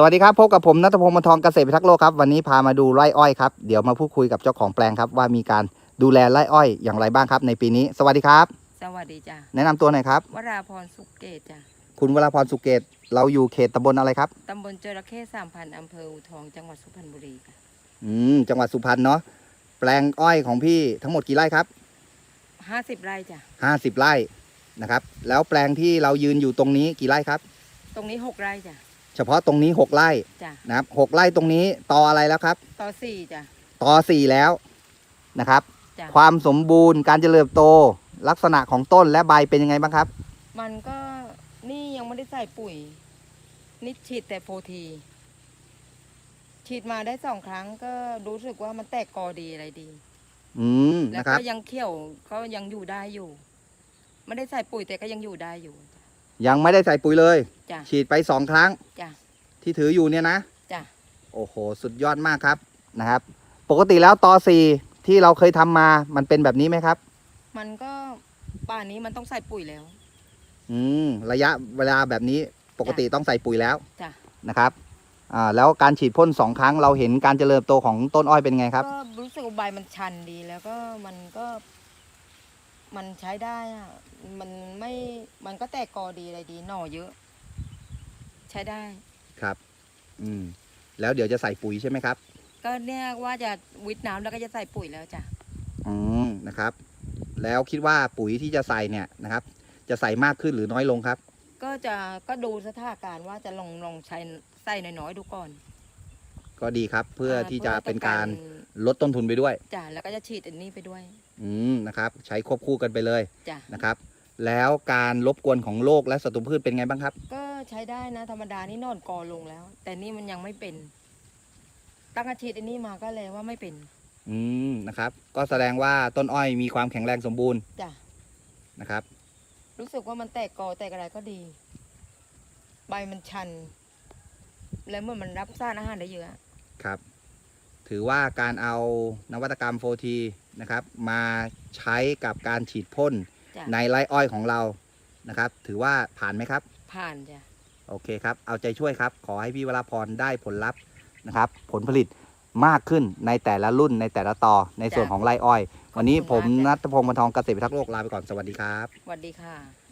สวัสดีครับพบกับผมนัทพงศ์มนทองเกษตรพิทักษ์โลกครับวันนี้พามาดูไร่อ้อยครับเดี๋ยวมาพูดคุยกับเจ้าของแปลงครับว่ามีการดูแลไร่อ้อยอย่างไรบ้างครับ ในปีนี้ สวัสดีครับ สวัสดีจ้ะแนะนำตัวหน่อยครับ วราพรสุกเกตจ้ะคุณวราพรสุเกต เราอยู่เขตตำบลอะไรครับตำบลจระเข้สามพันอำเภออูทองจังหวัดสุพรรณบุรีค่ะอืมจังหวัดสุพรรณเนาะแปลงอ้อยของพี่ทั้งหมดกี่ไร่ครับห้าสิบไร่จ้ะ50ไร่นะครับแล้วแปลงที่เรายืนอยู่ตรงนี้กี่ไร่ครับ ตรงนี้หกไร่จ้ะ เฉพาะตรงนี้6ไร่จ้ะนะครับหกไร่ตรงนี้ต่ออะไรแล้วครับต่อสี่จ้ะต่อสี่แล้วนะครับ จ้ะ ความสมบูรณ์การเจริญเติบโต ลักษณะของต้นและใบเป็นยังไงบ้างครับ มันก็นี่ยังไม่ได้ใส่ปุ๋ย นี่ฉีดแต่โฟที ฉีดมาได้สองครั้งก็รู้สึกว่ามันแตกกอดีอะไรดี อืมแล้วนะครับ ก็ยังเขี้ยวก็ยังอยู่ได้อยู่ ไม่ได้ใส่ปุ๋ยแต่ก็ยังอยู่ได้อยู่ ยังไม่ได้ใส่ปุ๋ยเลย จ้ะ ฉีดไปสองครั้ง จ้ะ ที่ถืออยู่เนี่ยนะจ้ะ โอ้โห สุดยอดมากครับนะครับ ปกติแล้วตอสี่ที่เราเคยทำมามันเป็นแบบนี้ไหมครับ มันก็ป่านนี้มันต้องใส่ปุ๋ยแล้ว อืมระยะเวลาแบบนี้ปกติต้องใส่ปุ๋ยแล้วจ้ะ นะครับอ่าแล้วการฉีดพ่นสองครั้งเราเห็นการเจริญเติบโตของต้นอ้อยเป็นไงครับ ก็รู้สึกว่าใบมันชันดีแล้วก็มันก็ มันใช้ได้อะมันไม่ มันก็แตกกอดีอะไรดี หน่อเยอะ ใช้ได้ ครับ อืม แล้วเดี๋ยวจะใส่ปุ๋ยใช่ไหมครับ ก็เนี่ยว่าจะวิดน้ำแล้วก็จะใส่ปุ๋ยแล้วจ้ะอืมนะครับ แล้วคิดว่าปุ๋ยที่จะใส่เนี่ยนะครับ จะใส่มากขึ้นหรือน้อยลงครับ ก็จะก็ดูสถานการณ์ว่าจะลองลองใช้ใส่น้อยๆดูก่อนก็ดีครับเพื่อที่จะพื่เป็นการต้อลดต้นทุนไปด้วยจ้ะแล้วก็จะฉีดอันนี้ไปด้วย อืมนะครับ ใช้ควบคู่กันไปเลยจ้ะนะครับ แล้วการรบกวนของโรคและศัตรูพืชเป็นไงบ้างครับ ก็ใช้ได้นะธรรมดานี่นอนกอลงแล้ว แต่นี่มันยังไม่เป็น ตั้งอาชีดอันนี้มาก็เลยว่าไม่เป็น อืมนะครับ ก็แสดงว่าต้นอ้อยมีความแข็งแรงสมบูรณ์จ้ะนะครับ รู้สึกว่ามันแตกกอแตกอะไรก็ดี ใบมันชัน แล้วเมื่อมันรับสารอาหารได้เยอะครับ ถือว่าการเอานวัตกรรมโฟทีนะครับ มาใช้กับการฉีดพ่น จ้ะในไร่อ้อยของเรานะครับ ถือว่าผ่านไหมครับ ผ่านจ้ะโอเคครับ เอาใจช่วยครับ ขอให้พี่วราพรได้ผลลัพธ์นะครับ ผลผลิตมากขึ้นในแต่ละรุ่นในแต่ละต่อในส่วนของไร่อ้อย วันนี้ผมนัทพงศ์บรรทองเกษตรพิทักษ์โลกลาไปก่อนสวัสดีครับ สวัสดีค่ะ